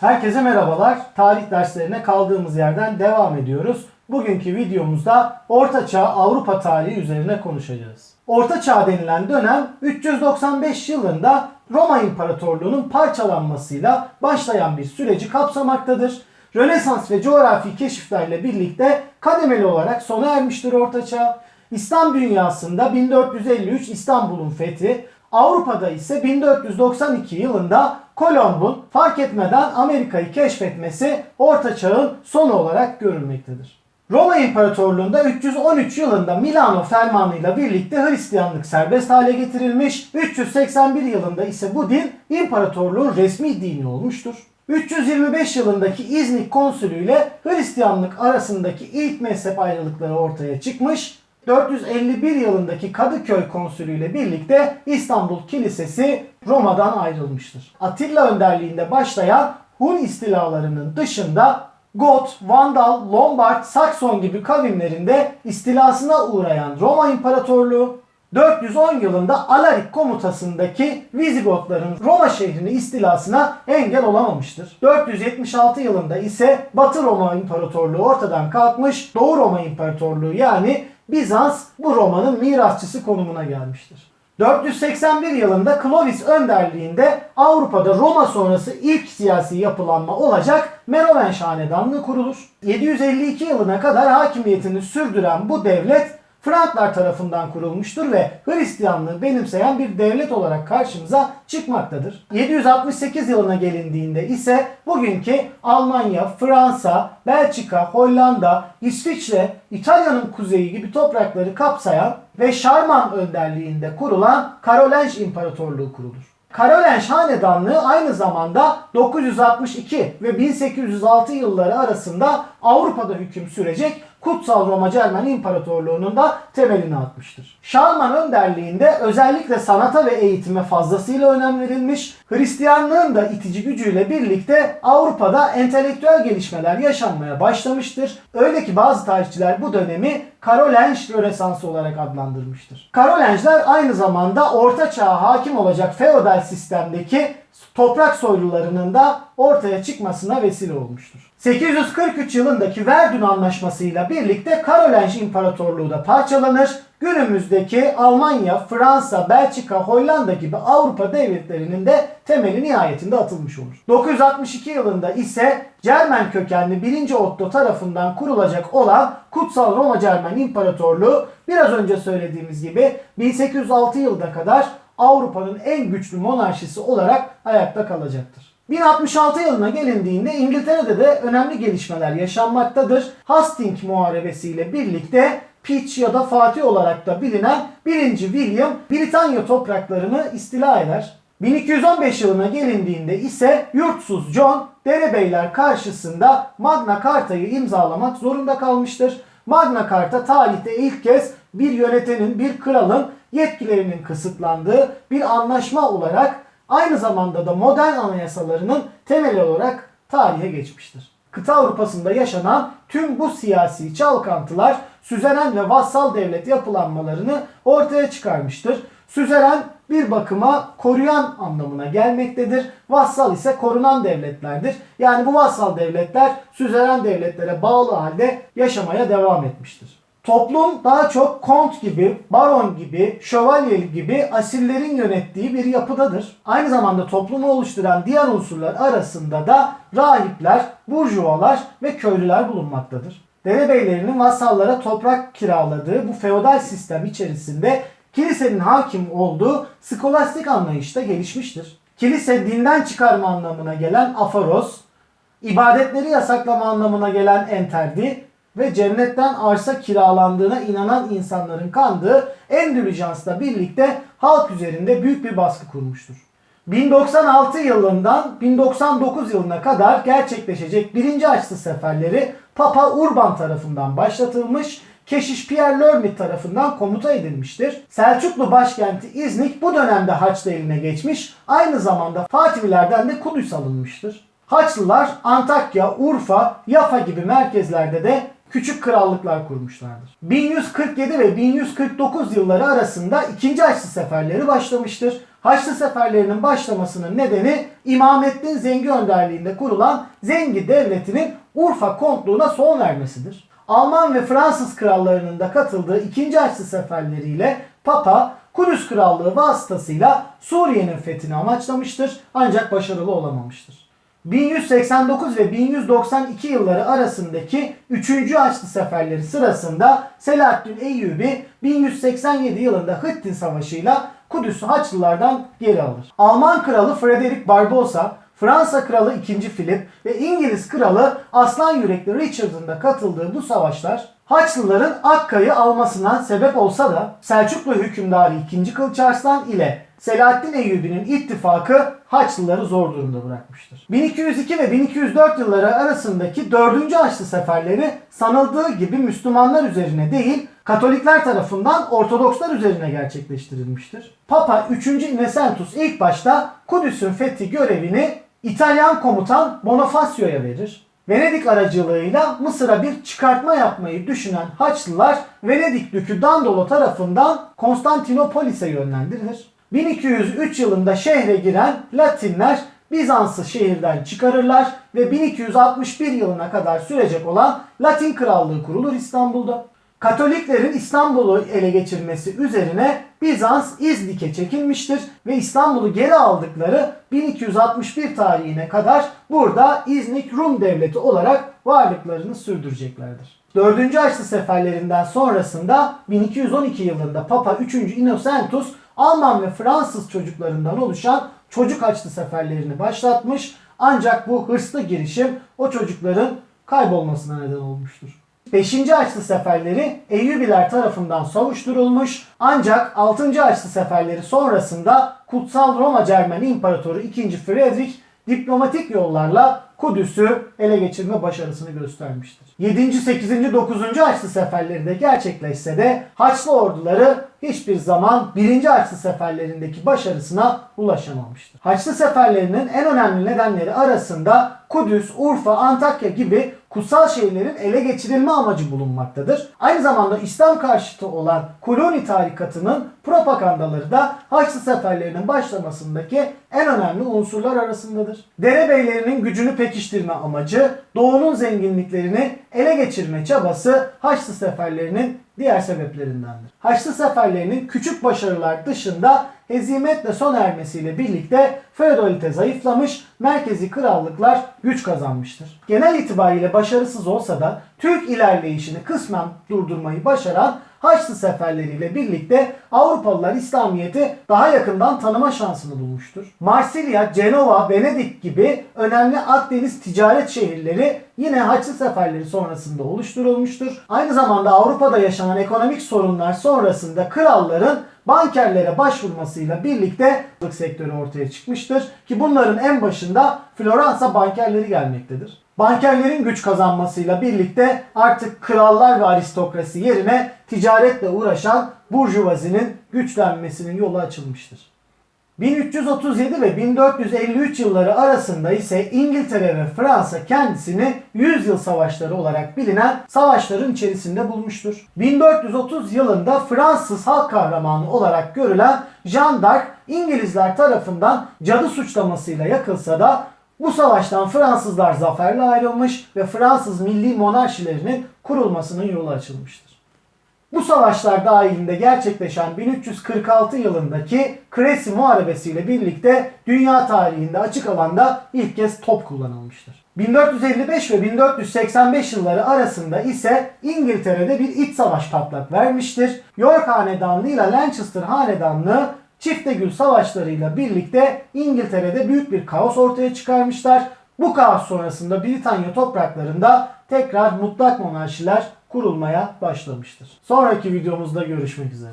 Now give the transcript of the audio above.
Herkese merhabalar. Tarih derslerine kaldığımız yerden devam ediyoruz. Bugünkü videomuzda Orta Çağ Avrupa tarihi üzerine konuşacağız. Orta Çağ denilen dönem 395 yılında Roma İmparatorluğu'nun parçalanmasıyla başlayan bir süreci kapsamaktadır. Rönesans ve coğrafi keşiflerle birlikte kademeli olarak sona ermiştir Orta Çağ. İslam dünyasında 1453 İstanbul'un fethi, Avrupa'da ise 1492 yılında Kolomb'un fark etmeden Amerika'yı keşfetmesi Orta Çağ'ın sonu olarak görülmektedir. Roma İmparatorluğu'nda 313 yılında Milano fermanıyla birlikte Hristiyanlık serbest hale getirilmiş, 381 yılında ise bu din imparatorluğun resmi dini olmuştur. 325 yılındaki İznik konsülü ile Hristiyanlık arasındaki ilk mezhep ayrılıkları ortaya çıkmış. 451 yılındaki Kadıköy konsülü ile birlikte İstanbul Kilisesi Roma'dan ayrılmıştır. Atilla önderliğinde başlayan Hun istilalarının dışında Got, Vandal, Lombard, Sakson gibi kavimlerinde istilasına uğrayan Roma İmparatorluğu 410 yılında Alaric komutasındaki Vizigotların Roma şehrini istilasına engel olamamıştır. 476 yılında ise Batı Roma İmparatorluğu ortadan kalkmış, Doğu Roma İmparatorluğu yani Bizans bu Roma'nın mirasçısı konumuna gelmiştir. 481 yılında Clovis önderliğinde Avrupa'da Roma sonrası ilk siyasi yapılanma olacak Meroven Hanedanlığı kurulur. 752 yılına kadar hakimiyetini sürdüren bu devlet Franklar tarafından kurulmuştur ve Hristiyanlığı benimseyen bir devlet olarak karşımıza çıkmaktadır. 768 yılına gelindiğinde ise bugünkü Almanya, Fransa, Belçika, Hollanda, İsviçre, İtalya'nın kuzeyi gibi toprakları kapsayan ve Şarman önderliğinde kurulan Karolenj İmparatorluğu kurulur. Karolenj Hanedanlığı aynı zamanda 962 ve 1806 yılları arasında Avrupa'da hüküm sürecek Kutsal Roma Cermen İmparatorluğu'nun da temelini atmıştır. Şarman önderliğinde özellikle sanata ve eğitime fazlasıyla önem verilmiş, Hristiyanlığın da itici gücüyle birlikte Avrupa'da entelektüel gelişmeler yaşanmaya başlamıştır. Öyle ki bazı tarihçiler bu dönemi Karolenj Rönesansı olarak adlandırmıştır. Karolenjler aynı zamanda Orta Çağ'a hakim olacak feodal sistemdeki toprak soylularının da ortaya çıkmasına vesile olmuştur. 843 yılındaki Verdun Anlaşması'yla birlikte Karolenj İmparatorluğu da parçalanır. Günümüzdeki Almanya, Fransa, Belçika, Hollanda gibi Avrupa devletlerinin de temeli nihayetinde atılmış olur. 962 yılında ise Cermen kökenli 1. Otto tarafından kurulacak olan Kutsal Roma Cermen İmparatorluğu biraz önce söylediğimiz gibi 1806 yılına kadar Avrupa'nın en güçlü monarşisi olarak ayakta kalacaktır. 1066 yılına gelindiğinde İngiltere'de de önemli gelişmeler yaşanmaktadır. Hastings Muharebesi ile birlikte Peach ya da Fatih olarak da bilinen 1. William Britanya topraklarını istila eder. 1215 yılına gelindiğinde ise yurtsuz John derebeyler karşısında Magna Carta'yı imzalamak zorunda kalmıştır. Magna Carta tarihte ilk kez bir yönetenin, bir kralın yetkilerinin kısıtlandığı bir anlaşma olarak aynı zamanda da modern anayasalarının temeli olarak tarihe geçmiştir. Kıta Avrupa'sında yaşanan tüm bu siyasi çalkantılar süzeren ve vassal devlet yapılanmalarını ortaya çıkarmıştır. Süzeren bir bakıma koruyan anlamına gelmektedir. Vassal ise korunan devletlerdir. Yani bu vassal devletler süzeren devletlere bağlı halde yaşamaya devam etmiştir. Toplum daha çok kont gibi, baron gibi, şövalye gibi asillerin yönettiği bir yapıdadır. Aynı zamanda toplumu oluşturan diğer unsurlar arasında da rahipler, burjuvalar ve köylüler bulunmaktadır. Derebeylerinin vassallara toprak kiraladığı bu feodal sistem içerisinde kilisenin hakim olduğu skolastik anlayışta gelişmiştir. Kilise dinden çıkarma anlamına gelen afaros, ibadetleri yasaklama anlamına gelen enterdi ve cennetten arsa kiralandığına inanan insanların kandığı Endülüjans'la birlikte halk üzerinde büyük bir baskı kurmuştur. 1096 yılından 1099 yılına kadar gerçekleşecek birinci Haçlı seferleri Papa Urban tarafından başlatılmış, Keşiş Pierre Lörmit tarafından komuta edilmiştir. Selçuklu başkenti İznik bu dönemde Haçlı eline geçmiş, aynı zamanda Fatimilerden de Kudüs alınmıştır. Haçlılar Antakya, Urfa, Yafa gibi merkezlerde de küçük krallıklar kurmuşlardır. 1147 ve 1149 yılları arasında 2. Haçlı seferleri başlamıştır. Haçlı seferlerinin başlamasının nedeni İmamettin Zengi önderliğinde kurulan Zengi Devleti'nin Urfa kontluğuna son vermesidir. Alman ve Fransız krallarının da katıldığı 2. Haçlı seferleriyle Papa Kudüs Krallığı vasıtasıyla Suriye'nin fethini amaçlamıştır ancak başarılı olamamıştır. 1189 ve 1192 yılları arasındaki 3. Haçlı seferleri sırasında Selahaddin Eyyubi 1187 yılında Hıttin Savaşı'yla Kudüs'ü Haçlılardan geri alır. Alman kralı Frederick Barbarossa, Fransa kralı 2. Philip ve İngiliz kralı Aslan Yürekli Richard'ın da katıldığı bu savaşlar Haçlıların Akka'yı almasına sebep olsa da Selçuklu hükümdarı 2. Kılıç Arslan ile Selahaddin Eyyubi'nin ittifakı Haçlıları zor durumda bırakmıştır. 1202 ve 1204 yılları arasındaki 4. Haçlı seferleri sanıldığı gibi Müslümanlar üzerine değil Katolikler tarafından Ortodokslar üzerine gerçekleştirilmiştir. Papa 3. Innocentus ilk başta Kudüs'ün fethi görevini İtalyan komutan Bonifacio'ya verir. Venedik aracılığıyla Mısır'a bir çıkartma yapmayı düşünen Haçlılar Venedik Dükü Dandolo tarafından Konstantinopolis'e yönlendirilir. 1203 yılında şehre giren Latinler Bizans'ı şehirden çıkarırlar ve 1261 yılına kadar sürecek olan Latin Krallığı kurulur İstanbul'da. Katoliklerin İstanbul'u ele geçirmesi üzerine Bizans İznik'e çekilmiştir ve İstanbul'u geri aldıkları 1261 tarihine kadar burada İznik Rum Devleti olarak varlıklarını sürdüreceklerdir. 4. Haçlı seferlerinden sonrasında 1212 yılında Papa 3. Innocentus Alman ve Fransız çocuklarından oluşan çocuk haçlı seferlerini başlatmış ancak bu hırslı girişim o çocukların kaybolmasına neden olmuştur. 5. Haçlı seferleri Eyyubiler tarafından savuşturulmuş ancak 6. Haçlı seferleri sonrasında Kutsal Roma Cermen İmparatoru 2. Frederick diplomatik yollarla Kudüs'ü ele geçirme başarısını göstermiştir. 7. 8. 9. Haçlı seferleri de gerçekleşse de Haçlı orduları hiçbir zaman 1. Haçlı seferlerindeki başarısına ulaşamamıştır. Haçlı seferlerinin en önemli nedenleri arasında Kudüs, Urfa, Antakya gibi kutsal şehirlerin ele geçirilme amacı bulunmaktadır. Aynı zamanda İslam karşıtı olan koloni tarikatının propagandaları da Haçlı seferlerinin başlamasındaki en önemli unsurlar arasındadır. Derebeylerinin gücünü pekiştirme amacı, doğunun zenginliklerini ele geçirme çabası Haçlı seferlerinin diğer sebeplerindendir. Haçlı seferlerinin küçük başarılar dışında hezimetle sona ermesiyle birlikte feodalite zayıflamış, merkezi krallıklar güç kazanmıştır. Genel itibariyle başarısız olsa da Türk ilerleyişini kısmen durdurmayı başaran Haçlı seferleriyle birlikte Avrupalılar İslamiyet'i daha yakından tanıma şansını bulmuştur. Marsilya, Cenova, Venedik gibi önemli Akdeniz ticaret şehirleri yine Haçlı seferleri sonrasında oluşturulmuştur. Aynı zamanda Avrupa'da yaşanan ekonomik sorunlar sonrasında kralların bankerlere başvurmasıyla birlikte sektörü ortaya çıkmıştır. Ki bunların en başında Floransa bankerleri gelmektedir. Bankerlerin güç kazanmasıyla birlikte artık krallar ve aristokrasi yerine ticaretle uğraşan burjuvazinin güçlenmesinin yolu açılmıştır. 1337 ve 1453 yılları arasında ise İngiltere ve Fransa kendisini 100 yıl savaşları olarak bilinen savaşların içerisinde bulmuştur. 1430 yılında Fransız halk kahramanı olarak görülen Jeanne d'Arc İngilizler tarafından cadı suçlamasıyla yakılsa da bu savaştan Fransızlar zaferle ayrılmış ve Fransız milli monarşilerinin kurulmasının yolu açılmıştır. Bu savaşlar dahilinde gerçekleşen 1346 yılındaki Kresi Muharebesi ile birlikte dünya tarihinde açık alanda ilk kez top kullanılmıştır. 1455 ve 1485 yılları arasında ise İngiltere'de bir iç savaş patlak vermiştir. York Hanedanlığı ile Lancaster Hanedanlığı Çiftegül savaşlarıyla birlikte İngiltere'de büyük bir kaos ortaya çıkarmışlar. Bu kaos sonrasında Britanya topraklarında tekrar mutlak monarşiler kurulmaya başlamıştır. Sonraki videomuzda görüşmek üzere.